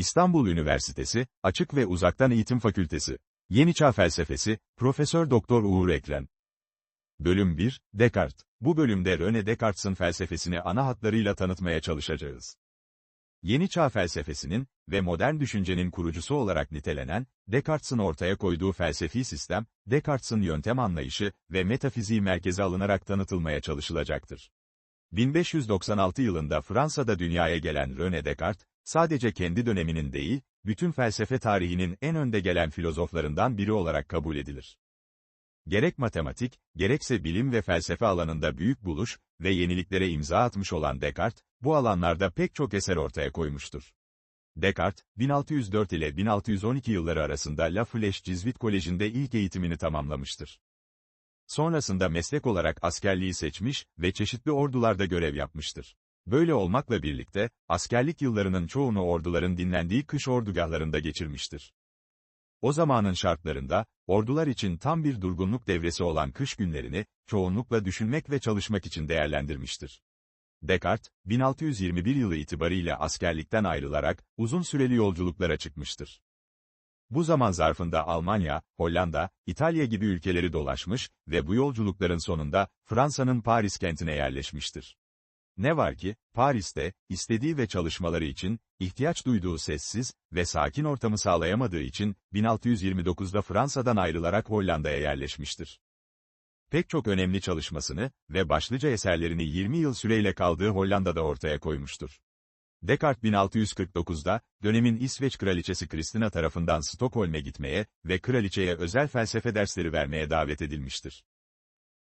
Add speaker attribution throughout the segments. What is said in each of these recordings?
Speaker 1: İstanbul Üniversitesi, Açık ve Uzaktan Eğitim Fakültesi. Yeni Çağ Felsefesi, Profesör Doktor Uğur Ekren. Bölüm 1, Descartes. Bu bölümde René Descartes'in felsefesini ana hatlarıyla tanıtmaya çalışacağız. Yeni Çağ felsefesinin ve modern düşüncenin kurucusu olarak nitelenen, Descartes'in ortaya koyduğu felsefi sistem, Descartes'in yöntem anlayışı ve metafiziği merkeze alınarak tanıtılmaya çalışılacaktır. 1596 yılında Fransa'da dünyaya gelen René Descartes, sadece kendi döneminin değil, bütün felsefe tarihinin en önde gelen filozoflarından biri olarak kabul edilir. Gerek matematik, gerekse bilim ve felsefe alanında büyük buluş ve yeniliklere imza atmış olan Descartes, bu alanlarda pek çok eser ortaya koymuştur. Descartes, 1604 ile 1612 yılları arasında La Flèche Cizvit Koleji'nde ilk eğitimini tamamlamıştır. Sonrasında meslek olarak askerliği seçmiş ve çeşitli ordularda görev yapmıştır. Böyle olmakla birlikte, askerlik yıllarının çoğunu orduların dinlendiği kış ordugahlarında geçirmiştir. O zamanın şartlarında, ordular için tam bir durgunluk devresi olan kış günlerini, çoğunlukla düşünmek ve çalışmak için değerlendirmiştir. Descartes, 1621 yılı itibariyle askerlikten ayrılarak, uzun süreli yolculuklara çıkmıştır. Bu zaman zarfında Almanya, Hollanda, İtalya gibi ülkeleri dolaşmış ve bu yolculukların sonunda, Fransa'nın Paris kentine yerleşmiştir. Ne var ki, Paris'te, istediği ve çalışmaları için, ihtiyaç duyduğu sessiz ve sakin ortamı sağlayamadığı için, 1629'da Fransa'dan ayrılarak Hollanda'ya yerleşmiştir. Pek çok önemli çalışmasını ve başlıca eserlerini 20 yıl süreyle kaldığı Hollanda'da ortaya koymuştur. Descartes 1649'da, dönemin İsveç kraliçesi Kristina tarafından Stockholm'e gitmeye ve kraliçeye özel felsefe dersleri vermeye davet edilmiştir.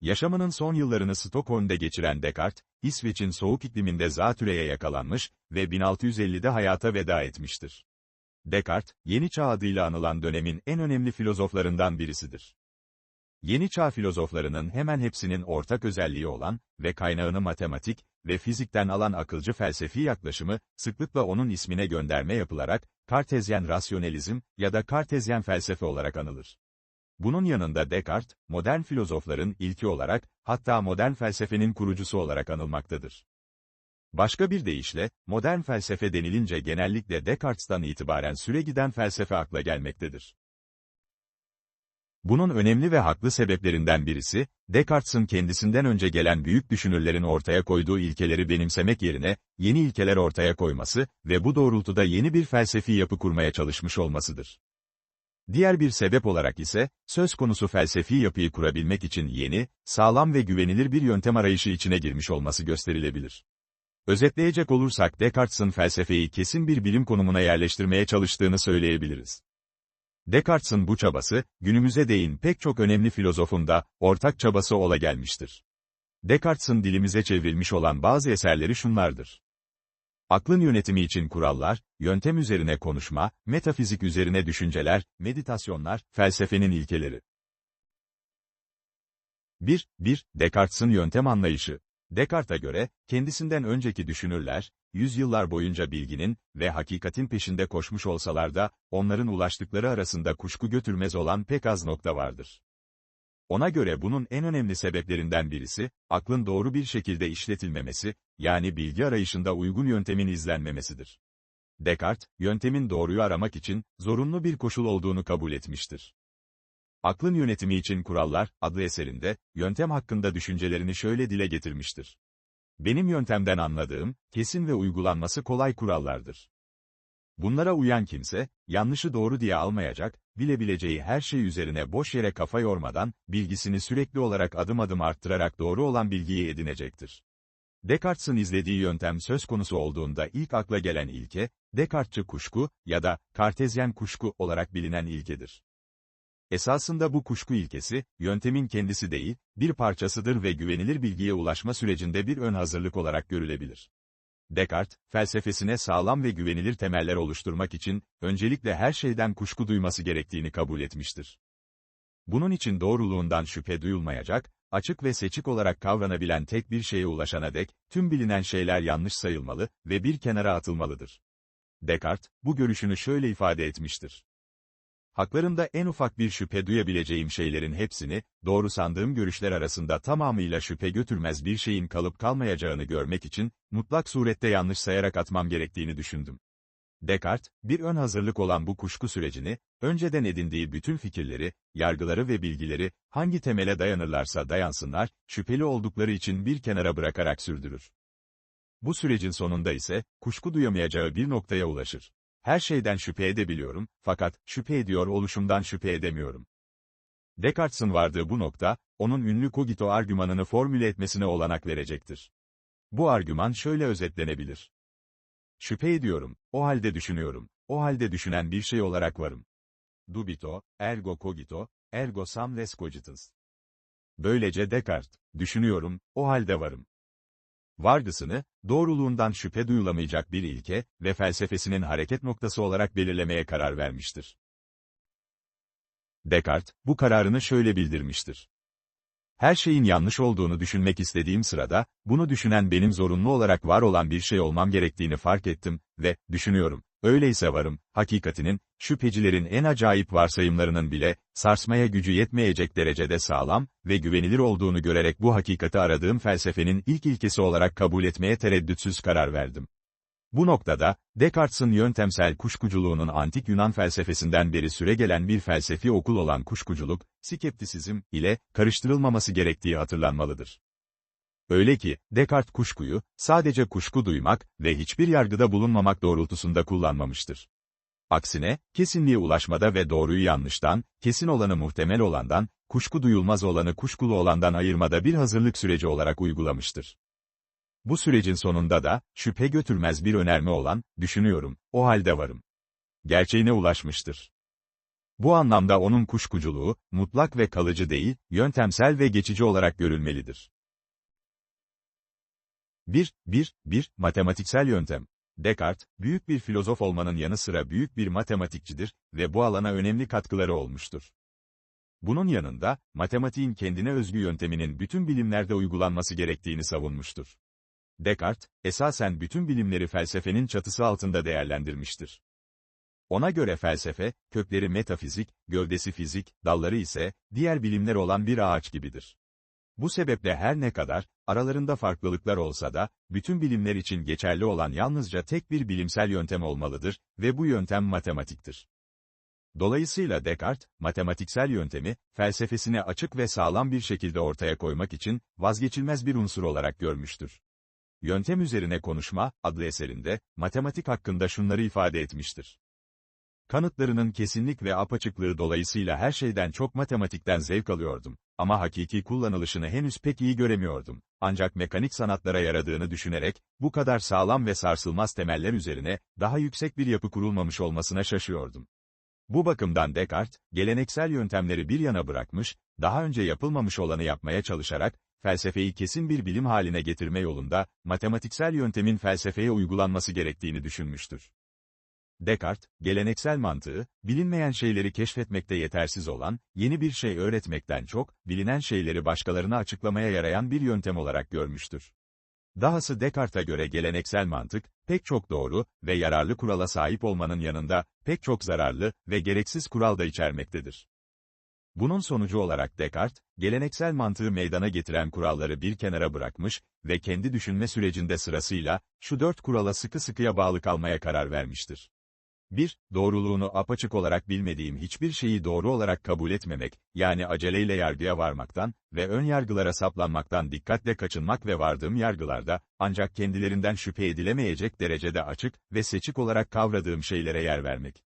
Speaker 1: Yaşamının son yıllarını Stockholm'de geçiren Descartes, İsveç'in soğuk ikliminde zatürreye yakalanmış ve 1650'de hayata veda etmiştir. Descartes, Yeni Çağ adıyla anılan dönemin en önemli filozoflarından birisidir. Yeni Çağ filozoflarının hemen hepsinin ortak özelliği olan ve kaynağını matematik ve fizikten alan akılcı felsefi yaklaşımı, sıklıkla onun ismine gönderme yapılarak, Kartezyen rasyonelizm ya da Kartezyen felsefe olarak anılır. Bunun yanında Descartes, modern filozofların ilki olarak, hatta modern felsefenin kurucusu olarak anılmaktadır. Başka bir deyişle, modern felsefe denilince genellikle Descartes'tan itibaren süregiden felsefe akla gelmektedir. Bunun önemli ve haklı sebeplerinden birisi, Descartes'in kendisinden önce gelen büyük düşünürlerin ortaya koyduğu ilkeleri benimsemek yerine, yeni ilkeler ortaya koyması ve bu doğrultuda yeni bir felsefi yapı kurmaya çalışmış olmasıdır. Diğer bir sebep olarak ise, söz konusu felsefi yapıyı kurabilmek için yeni, sağlam ve güvenilir bir yöntem arayışı içine girmiş olması gösterilebilir. Özetleyecek olursak Descartes'in felsefeyi kesin bir bilim konumuna yerleştirmeye çalıştığını söyleyebiliriz. Descartes'in bu çabası, günümüze değin pek çok önemli filozofun da, ortak çabası ola gelmiştir. Descartes'in dilimize çevrilmiş olan bazı eserleri şunlardır. Aklın yönetimi için kurallar, yöntem üzerine konuşma, metafizik üzerine düşünceler, meditasyonlar, felsefenin ilkeleri. 1. 1. Descartes'in yöntem anlayışı. Descartes'a göre, kendisinden önceki düşünürler, yüzyıllar boyunca bilginin ve hakikatin peşinde koşmuş olsalar da, onların ulaştıkları arasında kuşku götürmez olan pek az nokta vardır. Ona göre bunun en önemli sebeplerinden birisi, aklın doğru bir şekilde işletilmemesi, yani bilgi arayışında uygun yöntemin izlenmemesidir. Descartes, yöntemin doğruyu aramak için, zorunlu bir koşul olduğunu kabul etmiştir. Aklın Yönetimi için Kurallar, adlı eserinde, yöntem hakkında düşüncelerini şöyle dile getirmiştir. Benim yöntemden anladığım, kesin ve uygulanması kolay kurallardır. Bunlara uyan kimse, yanlışı doğru diye almayacak, bilebileceği her şey üzerine boş yere kafa yormadan, bilgisini sürekli olarak adım adım arttırarak doğru olan bilgiyi edinecektir. Descartes'in izlediği yöntem söz konusu olduğunda ilk akla gelen ilke, Descartes'çı kuşku ya da Kartezyen kuşku olarak bilinen ilkedir. Esasında bu kuşku ilkesi, yöntemin kendisi değil, bir parçasıdır ve güvenilir bilgiye ulaşma sürecinde bir ön hazırlık olarak görülebilir. Descartes, felsefesine sağlam ve güvenilir temeller oluşturmak için, öncelikle her şeyden kuşku duyması gerektiğini kabul etmiştir. Bunun için doğruluğundan şüphe duyulmayacak, açık ve seçik olarak kavranabilen tek bir şeye ulaşana dek, tüm bilinen şeyler yanlış sayılmalı ve bir kenara atılmalıdır. Descartes, bu görüşünü şöyle ifade etmiştir. Haklarında en ufak bir şüphe duyabileceğim şeylerin hepsini, doğru sandığım görüşler arasında tamamıyla şüphe götürmez bir şeyin kalıp kalmayacağını görmek için, mutlak surette yanlış sayarak atmam gerektiğini düşündüm. Descartes, bir ön hazırlık olan bu kuşku sürecini, önceden edindiği bütün fikirleri, yargıları ve bilgileri, hangi temele dayanırlarsa dayansınlar, şüpheli oldukları için bir kenara bırakarak sürdürür. Bu sürecin sonunda ise, kuşku duyamayacağı bir noktaya ulaşır. Her şeyden şüphe edebiliyorum, fakat, şüphe ediyor oluşumdan şüphe edemiyorum. Descartes'in vardığı bu nokta, onun ünlü cogito argümanını formüle etmesine olanak verecektir. Bu argüman şöyle özetlenebilir. Şüphe ediyorum, o halde düşünüyorum, o halde düşünen bir şey olarak varım. Dubito, ergo cogito, ergo sum res cogitans. Böylece Descartes, düşünüyorum, o halde varım. Vargısını, doğruluğundan şüphe duyulamayacak bir ilke ve felsefesinin hareket noktası olarak belirlemeye karar vermiştir. Descartes, bu kararını şöyle bildirmiştir. Her şeyin yanlış olduğunu düşünmek istediğim sırada, bunu düşünen benim zorunlu olarak var olan bir şey olmam gerektiğini fark ettim ve, düşünüyorum, öyleyse varım, hakikatinin, şüphecilerin en acayip varsayımlarının bile, sarsmaya gücü yetmeyecek derecede sağlam ve güvenilir olduğunu görerek bu hakikati aradığım felsefenin ilk ilkesi olarak kabul etmeye tereddütsüz karar verdim. Bu noktada, Descartes'in yöntemsel kuşkuculuğunun antik Yunan felsefesinden beri süregelen bir felsefi okul olan kuşkuculuk, skeptisizm ile karıştırılmaması gerektiği hatırlanmalıdır. Öyle ki, Descartes kuşkuyu, sadece kuşku duymak ve hiçbir yargıda bulunmamak doğrultusunda kullanmamıştır. Aksine, kesinliğe ulaşmada ve doğruyu yanlıştan, kesin olanı muhtemel olandan, kuşku duyulmaz olanı kuşkulu olandan ayırmada bir hazırlık süreci olarak uygulamıştır. Bu sürecin sonunda da, şüphe götürmez bir önerme olan, düşünüyorum, o halde varım. Gerçeğine ulaşmıştır. Bu anlamda onun kuşkuculuğu, mutlak ve kalıcı değil, yöntemsel ve geçici olarak görülmelidir. 1. 1. 1. Matematiksel yöntem. Descartes, büyük bir filozof olmanın yanı sıra büyük bir matematikçidir ve bu alana önemli katkıları olmuştur. Bunun yanında, matematiğin kendine özgü yönteminin bütün bilimlerde uygulanması gerektiğini savunmuştur. Descartes, esasen bütün bilimleri felsefenin çatısı altında değerlendirmiştir. Ona göre felsefe, kökleri metafizik, gövdesi fizik, dalları ise, diğer bilimler olan bir ağaç gibidir. Bu sebeple her ne kadar, aralarında farklılıklar olsa da, bütün bilimler için geçerli olan yalnızca tek bir bilimsel yöntem olmalıdır ve bu yöntem matematiktir. Dolayısıyla Descartes, matematiksel yöntemi, felsefesine açık ve sağlam bir şekilde ortaya koymak için, vazgeçilmez bir unsur olarak görmüştür. Yöntem üzerine konuşma, adlı eserinde, matematik hakkında şunları ifade etmiştir. Kanıtlarının kesinlik ve apaçıklığı dolayısıyla her şeyden çok matematikten zevk alıyordum. Ama hakiki kullanılışını henüz pek iyi göremiyordum. Ancak mekanik sanatlara yaradığını düşünerek, bu kadar sağlam ve sarsılmaz temeller üzerine, daha yüksek bir yapı kurulmamış olmasına şaşıyordum. Bu bakımdan Descartes, geleneksel yöntemleri bir yana bırakmış, daha önce yapılmamış olanı yapmaya çalışarak, felsefeyi kesin bir bilim haline getirme yolunda, matematiksel yöntemin felsefeye uygulanması gerektiğini düşünmüştür. Descartes, geleneksel mantığı, bilinmeyen şeyleri keşfetmekte yetersiz olan, yeni bir şey öğretmekten çok, bilinen şeyleri başkalarına açıklamaya yarayan bir yöntem olarak görmüştür. Dahası Descartes'a göre geleneksel mantık, pek çok doğru ve yararlı kurala sahip olmanın yanında, pek çok zararlı ve gereksiz kural da içermektedir. Bunun sonucu olarak Descartes, geleneksel mantığı meydana getiren kuralları bir kenara bırakmış ve kendi düşünme sürecinde sırasıyla, şu dört kurala sıkı sıkıya bağlı kalmaya karar vermiştir. 1. Doğruluğunu apaçık olarak bilmediğim hiçbir şeyi doğru olarak kabul etmemek, yani aceleyle yargıya varmaktan ve ön yargılara saplanmaktan dikkatle kaçınmak ve vardığım yargılarda, ancak kendilerinden şüphe edilemeyecek derecede açık ve seçik olarak kavradığım şeylere yer vermek.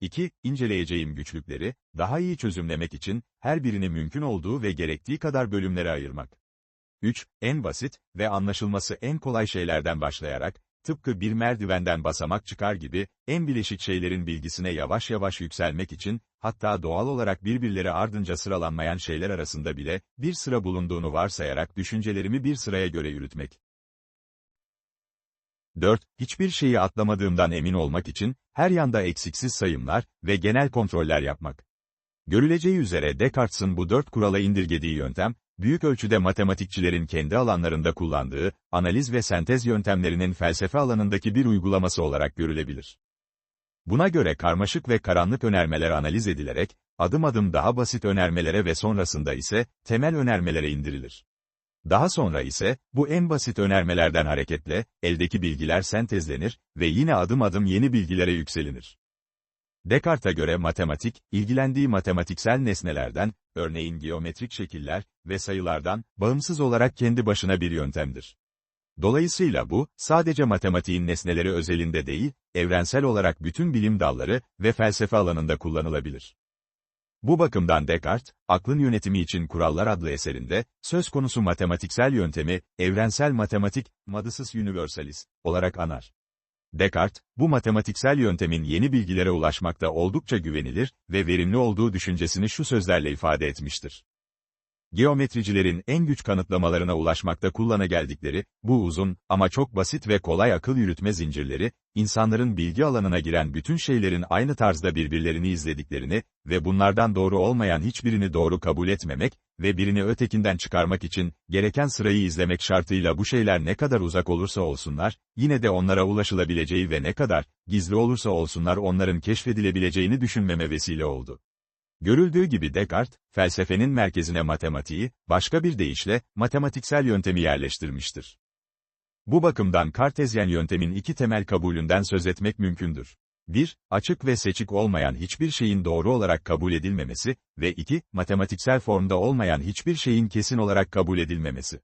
Speaker 1: 2. İnceleyeceğim güçlükleri, daha iyi çözümlemek için, her birini mümkün olduğu ve gerektiği kadar bölümlere ayırmak. 3. En basit ve anlaşılması en kolay şeylerden başlayarak, tıpkı bir merdivenden basamak çıkar gibi, en bileşik şeylerin bilgisine yavaş yavaş yükselmek için, hatta doğal olarak birbirleri ardınca sıralanmayan şeyler arasında bile, bir sıra bulunduğunu varsayarak düşüncelerimi bir sıraya göre yürütmek. 4. Hiçbir şeyi atlamadığımdan emin olmak için, her yanda eksiksiz sayımlar ve genel kontroller yapmak. Görüleceği üzere Descartes'in bu dört kurala indirgediği yöntem, büyük ölçüde matematikçilerin kendi alanlarında kullandığı, analiz ve sentez yöntemlerinin felsefe alanındaki bir uygulaması olarak görülebilir. Buna göre karmaşık ve karanlık önermeler analiz edilerek, adım adım daha basit önermelere ve sonrasında ise, temel önermelere indirilir. Daha sonra ise, bu en basit önermelerden hareketle, eldeki bilgiler sentezlenir ve yine adım adım yeni bilgilere yükselinir. Descartes'a göre matematik, ilgilendiği matematiksel nesnelerden, örneğin geometrik şekiller ve sayılardan, bağımsız olarak kendi başına bir yöntemdir. Dolayısıyla bu, sadece matematiğin nesneleri özelinde değil, evrensel olarak bütün bilim dalları ve felsefe alanında kullanılabilir. Bu bakımdan Descartes, Aklın Yönetimi için Kurallar adlı eserinde, söz konusu matematiksel yöntemi, evrensel matematik, Modus Universalis, olarak anar. Descartes, bu matematiksel yöntemin yeni bilgilere ulaşmakta oldukça güvenilir ve verimli olduğu düşüncesini şu sözlerle ifade etmiştir. Geometricilerin en güç kanıtlamalarına ulaşmakta kullana geldikleri, bu uzun ama çok basit ve kolay akıl yürütme zincirleri, insanların bilgi alanına giren bütün şeylerin aynı tarzda birbirlerini izlediklerini ve bunlardan doğru olmayan hiçbirini doğru kabul etmemek ve birini ötekinden çıkarmak için, gereken sırayı izlemek şartıyla bu şeyler ne kadar uzak olursa olsunlar, yine de onlara ulaşılabileceği ve ne kadar, gizli olursa olsunlar onların keşfedilebileceğini düşünmeme vesile oldu. Görüldüğü gibi Descartes, felsefenin merkezine matematiği, başka bir deyişle, matematiksel yöntemi yerleştirmiştir. Bu bakımdan Kartezyen yöntemin iki temel kabulünden söz etmek mümkündür. 1. Açık ve seçik olmayan hiçbir şeyin doğru olarak kabul edilmemesi ve 2. Matematiksel formda olmayan hiçbir şeyin kesin olarak kabul edilmemesi.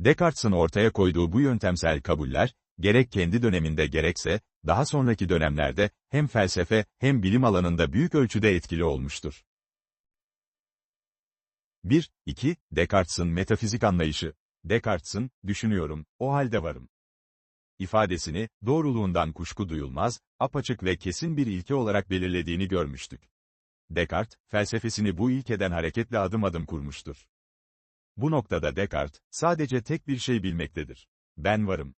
Speaker 1: Descartes'in ortaya koyduğu bu yöntemsel kabuller, gerek kendi döneminde gerekse, daha sonraki dönemlerde, hem felsefe, hem bilim alanında büyük ölçüde etkili olmuştur. 1. 2. Descartes'in metafizik anlayışı. Descartes'in, düşünüyorum, o halde varım. ifadesini, doğruluğundan kuşku duyulmaz, apaçık ve kesin bir ilke olarak belirlediğini görmüştük. Descartes, felsefesini bu ilkeden hareketle adım adım kurmuştur. Bu noktada Descartes, sadece tek bir şey bilmektedir. Ben varım.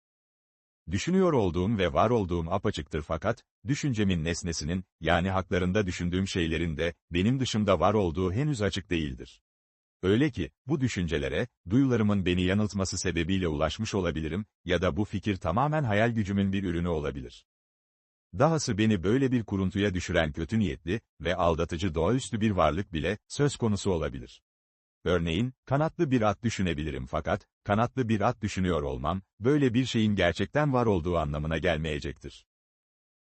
Speaker 1: Düşünüyor olduğum ve var olduğum apaçıktır fakat, düşüncemin nesnesinin, yani haklarında düşündüğüm şeylerin de, benim dışımda var olduğu henüz açık değildir. Öyle ki, bu düşüncelere, duyularımın beni yanıltması sebebiyle ulaşmış olabilirim, ya da bu fikir tamamen hayal gücümün bir ürünü olabilir. Dahası beni böyle bir kuruntuya düşüren kötü niyetli ve aldatıcı doğaüstü bir varlık bile, söz konusu olabilir. Örneğin, kanatlı bir at düşünebilirim fakat, kanatlı bir at düşünüyor olmam, böyle bir şeyin gerçekten var olduğu anlamına gelmeyecektir.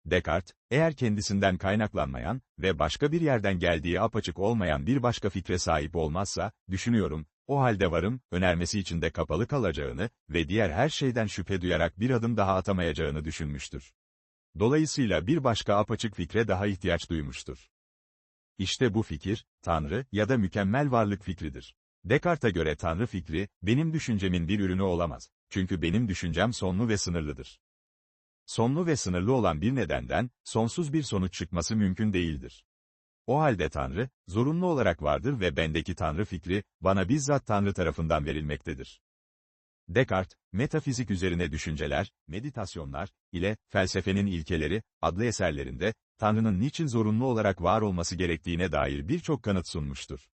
Speaker 1: Descartes, eğer kendisinden kaynaklanmayan ve başka bir yerden geldiği apaçık olmayan bir başka fikre sahip olmazsa, düşünüyorum, o halde varım, önermesi içinde kapalı kalacağını ve diğer her şeyden şüphe duyarak bir adım daha atamayacağını düşünmüştür. Dolayısıyla bir başka apaçık fikre daha ihtiyaç duymuştur. İşte bu fikir, Tanrı ya da mükemmel varlık fikridir. Descartes'e göre Tanrı fikri, benim düşüncemin bir ürünü olamaz. Çünkü benim düşüncem sonlu ve sınırlıdır. Sonlu ve sınırlı olan bir nedenden, sonsuz bir sonuç çıkması mümkün değildir. O halde Tanrı, zorunlu olarak vardır ve bendeki Tanrı fikri, bana bizzat Tanrı tarafından verilmektedir. Descartes, Metafizik üzerine düşünceler, meditasyonlar ile felsefenin ilkeleri adlı eserlerinde Tanrı'nın niçin zorunlu olarak var olması gerektiğine dair birçok kanıt sunmuştur.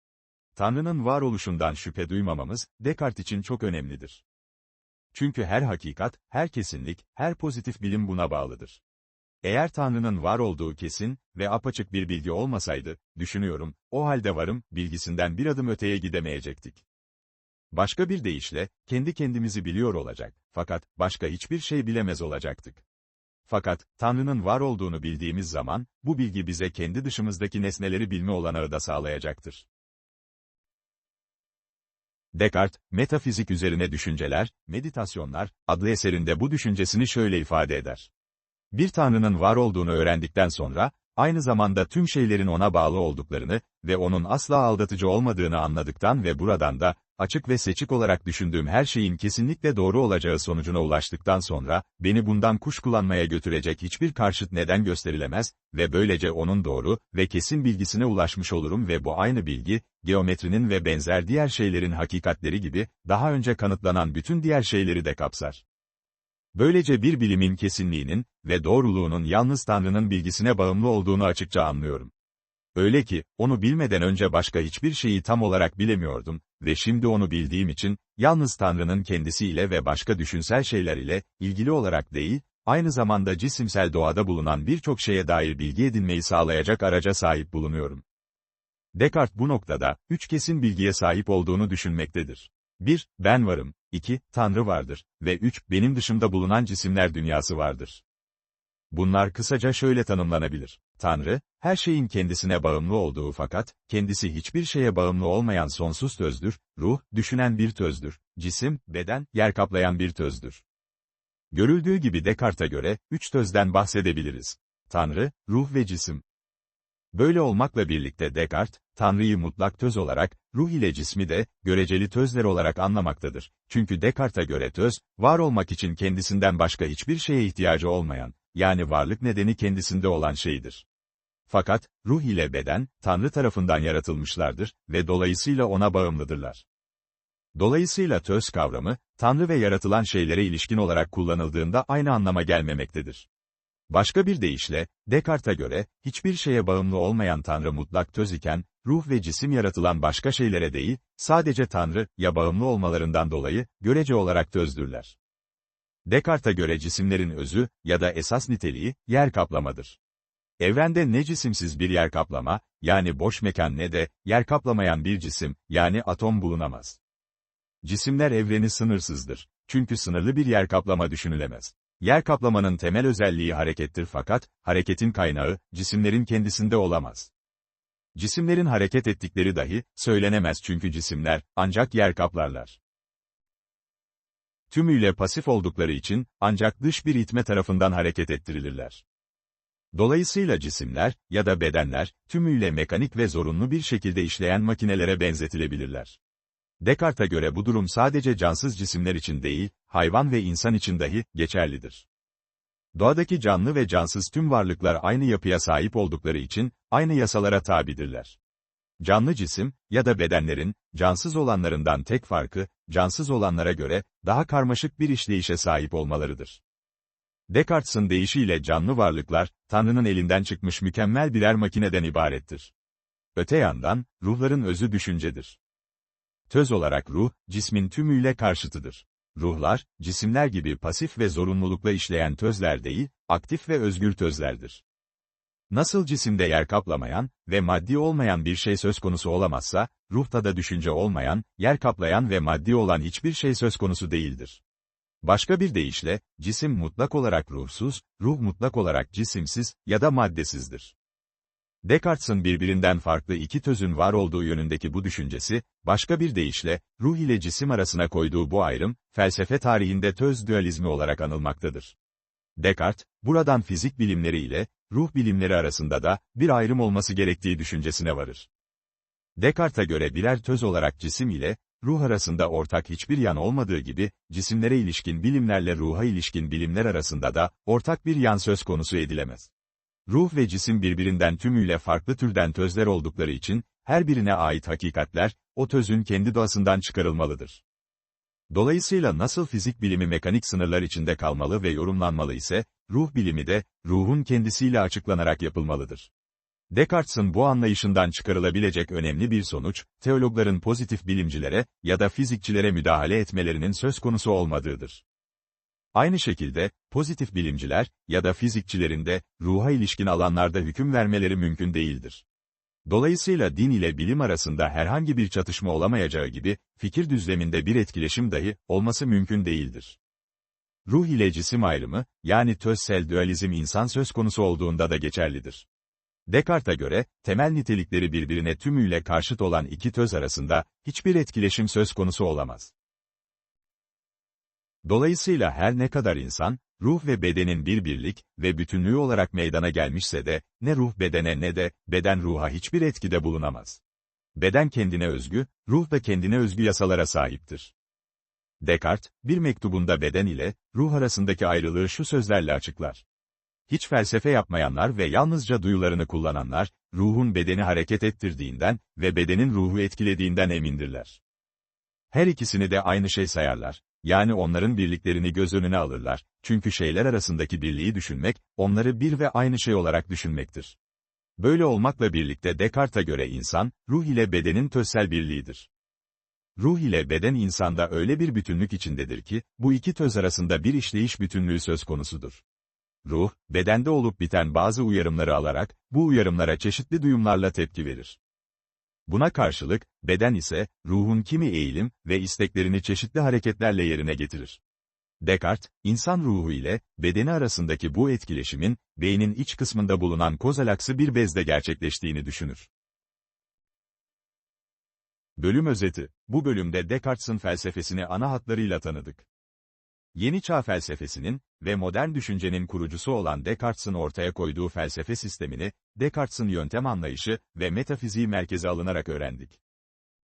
Speaker 1: Tanrı'nın varoluşundan şüphe duymamamız Descartes için çok önemlidir. Çünkü her hakikat, her kesinlik, her pozitif bilim buna bağlıdır. Eğer Tanrı'nın var olduğu kesin ve apaçık bir bilgi olmasaydı, düşünüyorum, o halde varım, bilgisinden bir adım öteye gidemeyecektik. Başka bir deyişle, kendi kendimizi biliyor olacak, fakat başka hiçbir şey bilemez olacaktık. Fakat, Tanrı'nın var olduğunu bildiğimiz zaman, bu bilgi bize kendi dışımızdaki nesneleri bilme olanağı da sağlayacaktır. Descartes, Metafizik üzerine düşünceler, meditasyonlar, adlı eserinde bu düşüncesini şöyle ifade eder. Bir Tanrı'nın var olduğunu öğrendikten sonra, aynı zamanda tüm şeylerin ona bağlı olduklarını ve onun asla aldatıcı olmadığını anladıktan ve buradan da, açık ve seçik olarak düşündüğüm her şeyin kesinlikle doğru olacağı sonucuna ulaştıktan sonra, beni bundan kuşkulanmaya götürecek hiçbir karşıt neden gösterilemez ve böylece onun doğru ve kesin bilgisine ulaşmış olurum ve bu aynı bilgi, geometrinin ve benzer diğer şeylerin hakikatleri gibi, daha önce kanıtlanan bütün diğer şeyleri de kapsar. Böylece bir bilimin kesinliğinin ve doğruluğunun yalnız Tanrı'nın bilgisine bağımlı olduğunu açıkça anlıyorum. Öyle ki, onu bilmeden önce başka hiçbir şeyi tam olarak bilemiyordum ve şimdi onu bildiğim için, yalnız Tanrı'nın kendisiyle ve başka düşünsel şeyler ile ilgili olarak değil, aynı zamanda cisimsel doğada bulunan birçok şeye dair bilgi edinmeyi sağlayacak araca sahip bulunuyorum. Descartes bu noktada, üç kesin bilgiye sahip olduğunu düşünmektedir. 1. Ben varım. 2. Tanrı vardır. Ve 3. Benim dışımda bulunan cisimler dünyası vardır. Bunlar kısaca şöyle tanımlanabilir. Tanrı, her şeyin kendisine bağımlı olduğu fakat, kendisi hiçbir şeye bağımlı olmayan sonsuz tözdür, ruh, düşünen bir tözdür, cisim, beden, yer kaplayan bir tözdür. Görüldüğü gibi Descartes'e göre, üç tözden bahsedebiliriz. Tanrı, ruh ve cisim. Böyle olmakla birlikte Descartes, Tanrı'yı mutlak töz olarak, ruh ile cismi de, göreceli tözler olarak anlamaktadır. Çünkü Descartes'e göre töz, var olmak için kendisinden başka hiçbir şeye ihtiyacı olmayan, yani varlık nedeni kendisinde olan şeydir. Fakat, ruh ile beden, Tanrı tarafından yaratılmışlardır ve dolayısıyla ona bağımlıdırlar. Dolayısıyla töz kavramı, Tanrı ve yaratılan şeylere ilişkin olarak kullanıldığında aynı anlama gelmemektedir. Başka bir deyişle, Descartes'e göre, hiçbir şeye bağımlı olmayan Tanrı mutlak töz iken, ruh ve cisim yaratılan başka şeylere değil, sadece Tanrı, ya bağımlı olmalarından dolayı, görece olarak tözdürler. Descartes'e göre cisimlerin özü, ya da esas niteliği, yer kaplamadır. Evrende ne cisimsiz bir yer kaplama, yani boş mekan ne de, yer kaplamayan bir cisim, yani atom bulunamaz. Cisimler evreni sınırsızdır. Çünkü sınırlı bir yer kaplama düşünülemez. Yer kaplamanın temel özelliği harekettir fakat, hareketin kaynağı, cisimlerin kendisinde olamaz. Cisimlerin hareket ettikleri dahi, söylenemez çünkü cisimler, ancak yer kaplarlar. Tümüyle pasif oldukları için, ancak dış bir itme tarafından hareket ettirilirler. Dolayısıyla cisimler, ya da bedenler, tümüyle mekanik ve zorunlu bir şekilde işleyen makinelere benzetilebilirler. Descartes'e göre bu durum sadece cansız cisimler için değil, hayvan ve insan için dahi geçerlidir. Doğadaki canlı ve cansız tüm varlıklar aynı yapıya sahip oldukları için, aynı yasalara tabidirler. Canlı cisim, ya da bedenlerin, cansız olanlarından tek farkı, cansız olanlara göre, daha karmaşık bir işleyişe sahip olmalarıdır. Descartes'in deyişiyle canlı varlıklar, Tanrı'nın elinden çıkmış mükemmel birer makineden ibarettir. Öte yandan, ruhların özü düşüncedir. Töz olarak ruh, cismin tümüyle karşıtıdır. Ruhlar, cisimler gibi pasif ve zorunlulukla işleyen tözler değil, aktif ve özgür tözlerdir. Nasıl cisimde yer kaplamayan ve maddi olmayan bir şey söz konusu olamazsa, ruhta da düşünce olmayan, yer kaplayan ve maddi olan hiçbir şey söz konusu değildir. Başka bir deyişle, cisim mutlak olarak ruhsuz, ruh mutlak olarak cisimsiz ya da maddesizdir. Descartes'in birbirinden farklı iki tözün var olduğu yönündeki bu düşüncesi, başka bir deyişle, ruh ile cisim arasına koyduğu bu ayrım, felsefe tarihinde töz dualizmi olarak anılmaktadır. Descartes, buradan fizik bilimleri ile, ruh bilimleri arasında da, bir ayrım olması gerektiği düşüncesine varır. Descartes'e göre birer töz olarak cisim ile, ruh arasında ortak hiçbir yan olmadığı gibi, cisimlere ilişkin bilimlerle ruha ilişkin bilimler arasında da, ortak bir yan söz konusu edilemez. Ruh ve cisim birbirinden tümüyle farklı türden tözler oldukları için, her birine ait hakikatler, o tözün kendi doğasından çıkarılmalıdır. Dolayısıyla nasıl fizik bilimi mekanik sınırlar içinde kalmalı ve yorumlanmalı ise, ruh bilimi de, ruhun kendisiyle açıklanarak yapılmalıdır. Descartes'in bu anlayışından çıkarılabilecek önemli bir sonuç, teologların pozitif bilimcilere ya da fizikçilere müdahale etmelerinin söz konusu olmadığıdır. Aynı şekilde, pozitif bilimciler ya da fizikçilerin de ruha ilişkin alanlarda hüküm vermeleri mümkün değildir. Dolayısıyla din ile bilim arasında herhangi bir çatışma olamayacağı gibi, fikir düzleminde bir etkileşim dahi olması mümkün değildir. Ruh ile cisim ayrımı, yani tözsel dualizm insan söz konusu olduğunda da geçerlidir. Descartes'e göre, temel nitelikleri birbirine tümüyle karşıt olan iki töz arasında, hiçbir etkileşim söz konusu olamaz. Dolayısıyla her ne kadar insan, ruh ve bedenin bir birlik ve bütünlüğü olarak meydana gelmişse de, ne ruh bedene ne de, beden ruha hiçbir etkide bulunamaz. Beden kendine özgü, ruh da kendine özgü yasalara sahiptir. Descartes, bir mektubunda beden ile, ruh arasındaki ayrılığı şu sözlerle açıklar. Hiç felsefe yapmayanlar ve yalnızca duyularını kullananlar, ruhun bedeni hareket ettirdiğinden ve bedenin ruhu etkilediğinden emindirler. Her ikisini de aynı şey sayarlar. Yani onların birliklerini göz önüne alırlar. Çünkü şeyler arasındaki birliği düşünmek, onları bir ve aynı şey olarak düşünmektir. Böyle olmakla birlikte Descartes'e göre insan, ruh ile bedenin tözsel birliğidir. Ruh ile beden insanda öyle bir bütünlük içindedir ki, bu iki töz arasında bir işleyiş bütünlüğü söz konusudur. Ruh, bedende olup biten bazı uyarımları alarak, bu uyarımlara çeşitli duyumlarla tepki verir. Buna karşılık, beden ise, ruhun kimi eğilim ve isteklerini çeşitli hareketlerle yerine getirir. Descartes, insan ruhu ile, bedeni arasındaki bu etkileşimin, beynin iç kısmında bulunan kozalaksı bir bezde gerçekleştiğini düşünür. Bölüm özeti, bu bölümde Descartes'in felsefesini ana hatlarıyla tanıdık. Yeni çağ felsefesinin ve modern düşüncenin kurucusu olan Descartes'in ortaya koyduğu felsefe sistemini, Descartes'in yöntem anlayışı ve metafiziği merkeze alınarak öğrendik.